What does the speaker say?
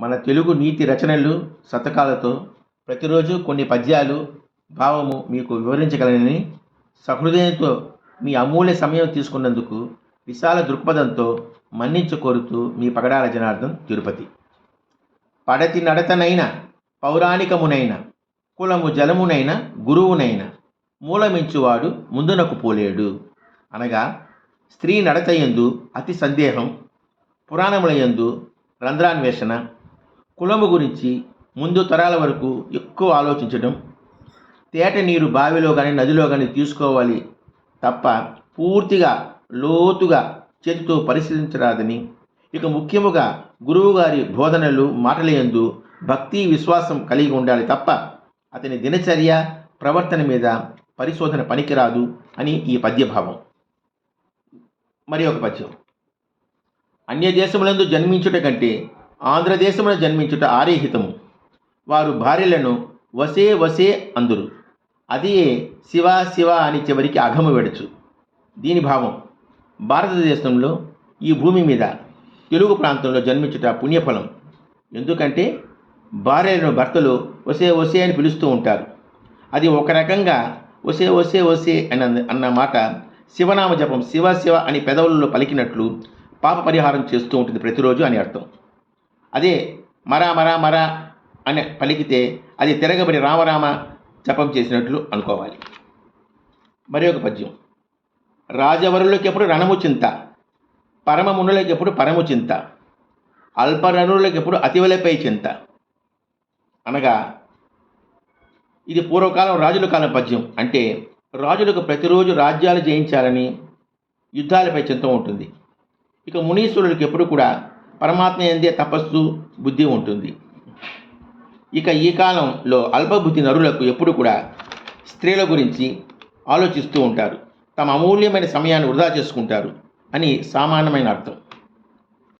మన తెలుగు నీతి రచనలు శతకాలతో ప్రతిరోజు కొన్ని పద్యాలు భావము మీకు వివరించగలనని సహృదయంతో మీ అమూల్య సమయం తీసుకున్నందుకు విశాల దృక్పథంతో మన్నించు కోరుతూ మీ పగడాల జనార్దన్ తిరుపతి. పడతి నడతనైన పౌరాణికమునైన కులము జలమునైన గురువునైన మూలమించువాడు ముందునకు పోలేడు. అనగా స్త్రీ నడతయందు అతి సందేహం పురాణములయందు రంధ్రాన్వేషణ కులము గురించి ముందు తరాల వరకు ఎక్కువ ఆలోచించడం తేట నీరు బావిలో కానీ నదిలో కానీ తీసుకోవాలి తప్ప పూర్తిగా లోతుగా చేతితో పరిశీలించరాదని ఇక ముఖ్యముగా గురువుగారి బోధనలు మాటలయందు భక్తి విశ్వాసం కలిగి ఉండాలి తప్ప అతని దినచర్య ప్రవర్తన మీద పరిశోధన పనికిరాదు అని ఈ పద్యభావం. మరి ఒక పద్యం. అన్య దేశములందు జన్మించుట కంటే ఆంధ్రదేశమున జన్మించుట ఆరేహితము. వారు భార్యలను వసే వసే అందురు. అది శివ శివ అని చివరికి అఘము వెడచు. దీని భావం భారతదేశంలో ఈ భూమి మీద తెలుగు ప్రాంతంలో జన్మించుట పుణ్యఫలం. ఎందుకంటే భార్యలను భర్తలు వసే వసే అని పిలుస్తూ ఉంటారు. అది ఒక రకంగా వసే వసే వసే అని అన్న- అన్న మాట శివనామ జపం శివ శివ అని పెదవులలో పలికినట్లు పాప పరిహారం చేస్తూ ఉంటుంది ప్రతిరోజు అని అర్థం. అదే మరా మరా మరా అని పలికితే అది తిరగబడి రామరామ జపం చేసినట్లు అనుకోవాలి. మరి ఒక పద్యం. రాజవరులకు ఎప్పుడు రణము చింత పరమమునులకు ఎప్పుడు పరము చింత అల్పరణులకు ఎప్పుడు అతివలపై చింత. అనగా ఇది పూర్వకాలం రాజుల కాలం పద్యం. అంటే రాజులకు ప్రతిరోజు రాజ్యాలు జయించాలని యుద్ధాలపై చింత ఉంటుంది. ఇక మునీశ్వరులకు ఎప్పుడు కూడా పరమాత్మ ఎందే తపస్సు బుద్ధి ఉంటుంది. ఇక ఈ కాలంలో అల్పబుద్ధి నరులకు ఎప్పుడు కూడా స్త్రీల గురించి ఆలోచిస్తూ ఉంటారు. తమ అమూల్యమైన సమయాన్ని వృధా చేసుకుంటారు అని సామాన్యమైన అర్థం.